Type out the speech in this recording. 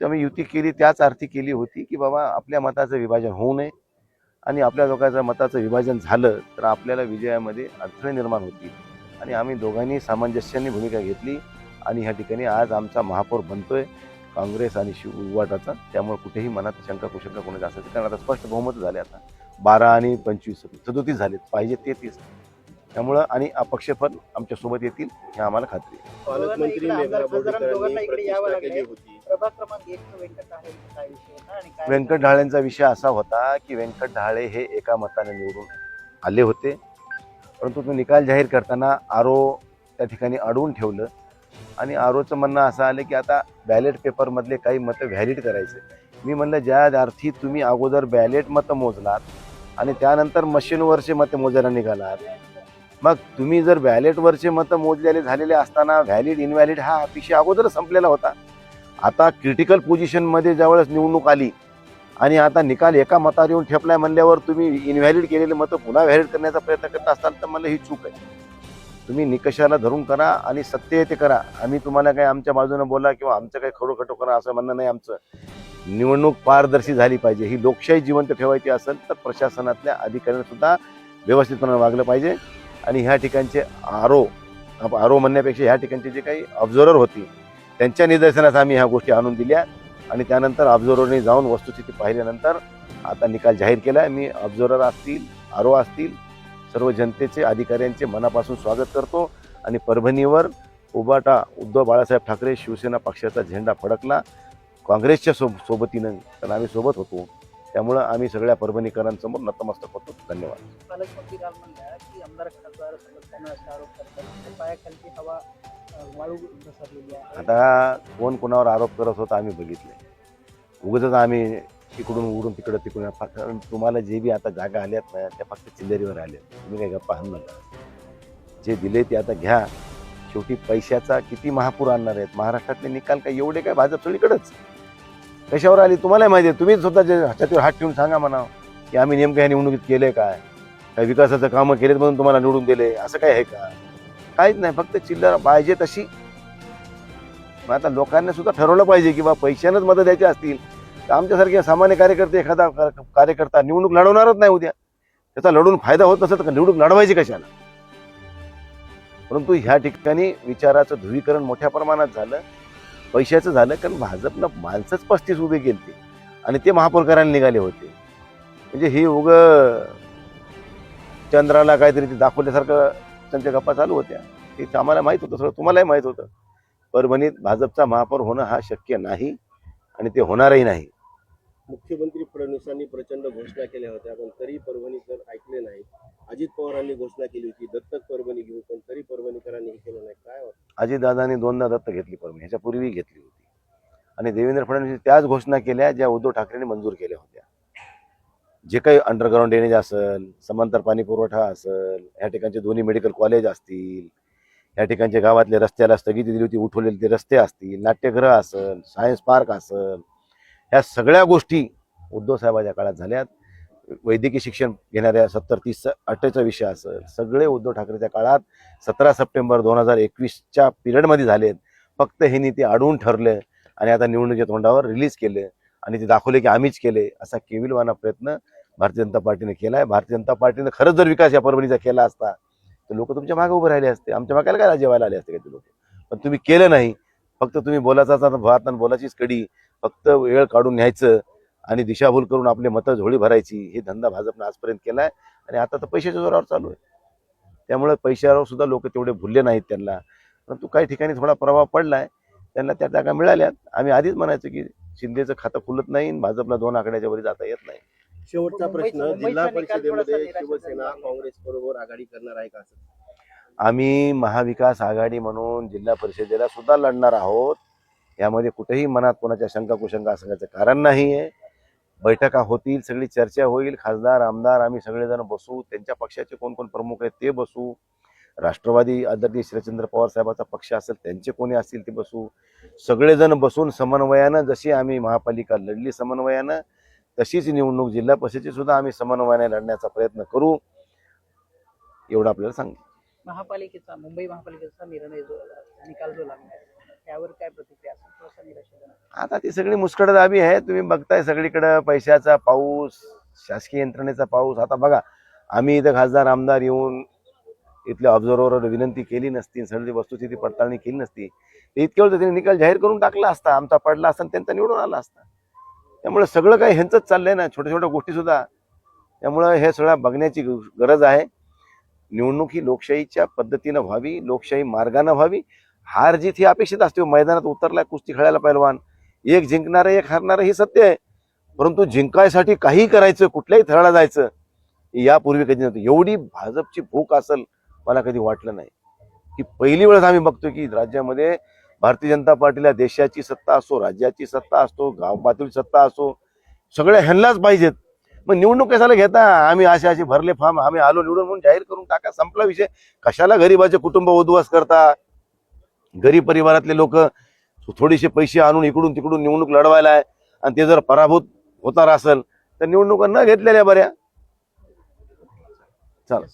आम्ही युती केली त्याच अर्थी केली होती की बाबा आपल्या मताचं विभाजन होऊ नये. आणि आपल्या लोकांचं मताचं विभाजन झालं तर आपल्याला विजयामध्ये अडथळे निर्माण होतील. आणि आम्ही दोघांनी सामंजस्याने भूमिका घेतली आणि ह्या ठिकाणी आज आमचा महापौर बनतोय. काँग्रेस आणि शिव उवाटाचा त्यामुळे कुठेही मनात शंका कुशंका कोणाची असायची कारण आता स्पष्ट बहुमत झाले आता. बारा आणि पंचवीस सदोतीस झालेत. पाहिजे तेहतीस त्यामुळं आणि अपक्ष पण आमच्यासोबत येतील हे आम्हाला खात्री आहे. प्रभाग क्रमांक एक व्यंकट काय विषय होता आणि काय व्यंकट ढाळेंचा विषय असा होता की व्यंकट ढाळे हे एका मताने निवडून आले होते. परंतु तो निकाल जाहीर करताना आरो त्या ठिकाणी अडवून ठेवलं. आणि आरोचं म्हणणं असं आलं की आता बॅलेट पेपरमधले काही मतं व्हॅलिड करायचे. मी म्हणलं ज्या अर्थी तुम्ही अगोदर बॅलेट मतं मोजलात आणि त्यानंतर मशीनवरचे मतं मोजायला निघालात मग तुम्ही जर बॅलेटवरचे मतं मोजलेले झालेले असताना व्हॅलिड इनव्हॅलिड हा विषय अगोदर संपलेला होता. आता क्रिटिकल पोझिशनमध्ये ज्यावेळेस निवडणूक आली आणि आता निकाल एका मतावर येऊन ठेपलाय म्हणल्यावर तुम्ही इनव्हॅलिड केलेले मतं पुन्हा व्हॅलिड करण्याचा प्रयत्न करत असाल तर मला ही चूक आहे. तुम्ही निकषाला धरून करा आणि सत्य आहे ते करा. आम्ही तुम्हाला काही आमच्या बाजूने बोला किंवा आमचं काही खरोखटो करा असं म्हणणं नाही आमचं. निवडणूक पारदर्शी झाली पाहिजे. ही लोकशाही जिवंत ठेवायची असेल तर प्रशासनातल्या अधिकाऱ्यांनी सुद्धा व्यवस्थितपणे वागलं पाहिजे. आणि ह्या ठिकाणचे आरो आरो म्हणण्यापेक्षा ह्या ठिकाणचे जे काही ऑब्झर्वर होती त्यांच्या निदर्शनास आम्ही ह्या गोष्टी आणून दिल्या. आणि त्यानंतर ऑब्झर्वरने जाऊन वस्तुस्थिती पाहिल्यानंतर आता निकाल जाहीर केला. आहे मी ऑब्झर्वर असतील आरो असतील सर्व जनतेचे अधिकाऱ्यांचे मनापासून स्वागत करतो. आणि परभणीवर उबाटा उद्धव बाळासाहेब ठाकरे शिवसेना पक्षाचा झेंडा फडकला. काँग्रेसच्या सो सोबतीनं कारण आम्ही सोबत होतो. त्यामुळं आम्ही सगळ्या परभणीकरांसमोर नतमस्तक होतो. धन्यवाद. वाळू घसरलेली आहे आता कोण कोणावर आरोप करत होता आम्ही बघितले. उगाच आम्ही तिकडून उडून तिकडं तिकडून फक्त तुम्हाला जे बी आता जागा आल्यात ना त्या फक्त चिल्लरीवर आल्यात तुम्ही काय गप्पा हाणू नका. जे दिले ते आता घ्या. शेवटी पैशाचा किती महापूर आणणार आहेत? महाराष्ट्रातले निकाल काय एवढे काय भाजप सगळीकडंच? कशावर आली? तुम्हालाही माहिती आहे. तुम्ही स्वतः जे हातावर हात ठेवून सांगा म्हणा. की आम्ही नेमकं ह्या निवडणुकीत केले काय? काय विकासाचं कामं केलेत म्हणून तुम्हाला निवडून दिले? असं काय आहे का? काहीच नाही फक्त चिल्लर पाहिजे तशी. मग आता लोकांनी सुद्धा ठरवलं पाहिजे की बा पैशानंच मतं द्यायची असतील. तर आमच्यासारखे सामान्य कार्यकर्ते एखादा कार्यकर्ता निवडणूक लढवणारच नाही उद्या. त्याचा लढून फायदा होत नसेल तर निवडणूक लढवायची कशाला? परंतु ह्या ठिकाणी विचाराचं ध्रुवीकरण मोठ्या प्रमाणात झालं. पैशाचं झालं कारण भाजपनं माणसंच पस्तीस उभे केले आणि ते महापौर करायला निघाले होते. म्हणजे हे उग चंद्राला काहीतरी ते दाखवल्यासारखं त्यांच्या गप्पा चालू होत्या. ते आम्हाला माहीत होतं सगळं तुम्हालाही माहीत होतं. परभणीत भाजपचा महापौर होणं हा शक्य नाही आणि ते होणारही नाही. मुख्यमंत्री फडणवीसांनी प्रचंड घोषणा केल्या होत्या पण तरी परभणीकर ऐकले नाही अजित पवारांनी घोषणा केली होती दत्तक परभणी घेऊ पण तरी परभणीकरांनी हे केलं नाही. काय अजितदादांनी दोनदा दत्त घेतली परभणी ह्याच्या पूर्वी घेतली होती. आणि देवेंद्र फडणवीस त्याच घोषणा केल्या ज्या उद्धव ठाकरेंनी मंजूर केल्या होत्या. जे काही अंडरग्राऊंड ड्रेनेज असेल समांतर पाणी पुरवठा असेल ह्या ठिकाणचे दोन्ही मेडिकल कॉलेज असतील ह्या ठिकाणच्या गावातले रस्त्याला स्थगिती दिली होती उठवलेले ते रस्ते असतील नाट्यगृह असेल सायन्स पार्क असेल ह्या सगळ्या गोष्टी उद्धव साहेबाच्या काळात झाल्यात. वैद्यकीय शिक्षण घेणाऱ्या सत्तर तीस अठ्ठेचा विषय असेल सगळे उद्धव ठाकरेच्या काळात सतरा सप्टेंबर दोन हजार एकवीसच्या पिरियडमध्ये झालेत. फक्त हे ते अडवून ठरलं आणि आता निवडणुकीच्या तोंडावर रिलीज केले. आणि ते दाखवले की आम्हीच केले असा केविलवाना प्रयत्न भारतीय जनता पार्टीने केला आहे. भारतीय जनता पार्टीने खरंच जर विकास या परभणीचा केला असता तर लोक तुमच्या मागे उभे राहिले असते. आमच्या मागायला काय राज्य आले असते का ते लोक? पण तुम्ही केलं नाही. फक्त तुम्ही बोलाचा भात आणि बोलाचीच कडी फक्त वेळ काढून न्यायचं आणि दिशाभूल करून आपले मतं झोळी भरायची हे धंदा भाजपनं आजपर्यंत केला आहे. आणि आता तर पैशाच्या जोरावर चालू आहे. त्यामुळे पैशावर सुद्धा लोक तेवढे भुलले नाहीत त्यांना. परंतु काही ठिकाणी थोडा प्रभाव पडला आहे त्यांना त्या जागा मिळाल्यात. आम्ही आधीच म्हणायचो की शिंदेचं खातं खुलत नाही आणि भाजपला दोन आकड्याच्या वरी जाता येत नाही. शेवटचा प्रश्न जिल्हा परिषदेमध्ये शिवसेना काँग्रेस बरोबर आघाडी करणार आहे का असं? आम्ही महाविकास आघाडी म्हणून जिल्हा परिषदेला सुद्धा लढणार आहोत. यामध्ये कुठेही मनात कोणाच्या शंका कुशंका असण्याचं कारण नाही आहे बैठका होतील सगळी चर्चा होईल. खासदार आमदार आम्ही सगळेजण बसू. त्यांच्या पक्षाचे कोण कोण प्रमुख आहेत ते बसू. राष्ट्रवादी आदरणीय शरदचंद्र पवार साहेबाचा पक्ष असेल त्यांचे कोणी असतील ते बसू? सगळेजण बसून समन्वयानं जशी आम्ही महापालिका लढली समन्वयानं तशीच निवडणूक जिल्हा परिषदेची सुद्धा आम्ही समन्वयाने लढण्याचा प्रयत्न करू एवढं आपल्याला सांग महापालिकेचा मुंबई महापालिकेचा निर्णय जो निकाल जो लागला यावर काय प्रतिक्रिया आता ती सगळी मुस्कडदाबी आहे तुम्ही बघताय सगळीकडे पैशाचा पाऊस शासकीय यंत्रणेचा पाऊस. आता बघा आम्ही इथं खासदार आमदार येऊन इथल्या ऑब्झर्व्हरवर विनंती केली नसती सगळी वस्तुस्थिती पडताळणी केली नसती. तर इतक्या वेळ त्यांनी निकाल जाहीर करून टाकला असता आमचा पडला असता आणि त्यांचा निवडून आला असता. त्यामुळे सगळं काही ह्यांचंच चाललंय ना छोट्या छोट्या गोष्टीसुद्धा त्यामुळं हे सगळं बघण्याची गरज आहे. निवडणूक ही लोकशाहीच्या पद्धतीनं व्हावी लोकशाही मार्गानं व्हावी. हार जीत ही अपेक्षित असते. मैदानात उतरलाय कुस्ती खेळायला पैलवान. एक जिंकणारं एक हारणारं हे सत्य आहे. परंतु जिंकायसाठी काही करायचं कुठल्याही थराला जायचं यापूर्वी कधी नव्हतं. एवढी भाजपची भूक असेल मला कधी वाटलं नाही. की पहिली वेळेस आम्ही बघतो की राज्यामध्ये भारतीय जनता पार्टीला देशाची सत्ता असो राज्याची सत्ता असतो गाव पातळी सत्ता असो सगळ्या ह्यांनाच पाहिजेत. मग निवडणूक कशाला घेता? आम्ही असे असे भरले फॉर्म आम्ही आलो निवडून म्हणून जाहीर करून टाका संपला विषय. कशाला गरीबाचे कुटुंब उद्ध्वस्त करता? गरीब परिवारातले लोक थोडेसे पैसे आणून इकडून तिकडून निवडणूक लढवायला आहे आणि ते जर पराभूत होणार असेल तर निवडणुका न घेतलेल्या बऱ्या. चला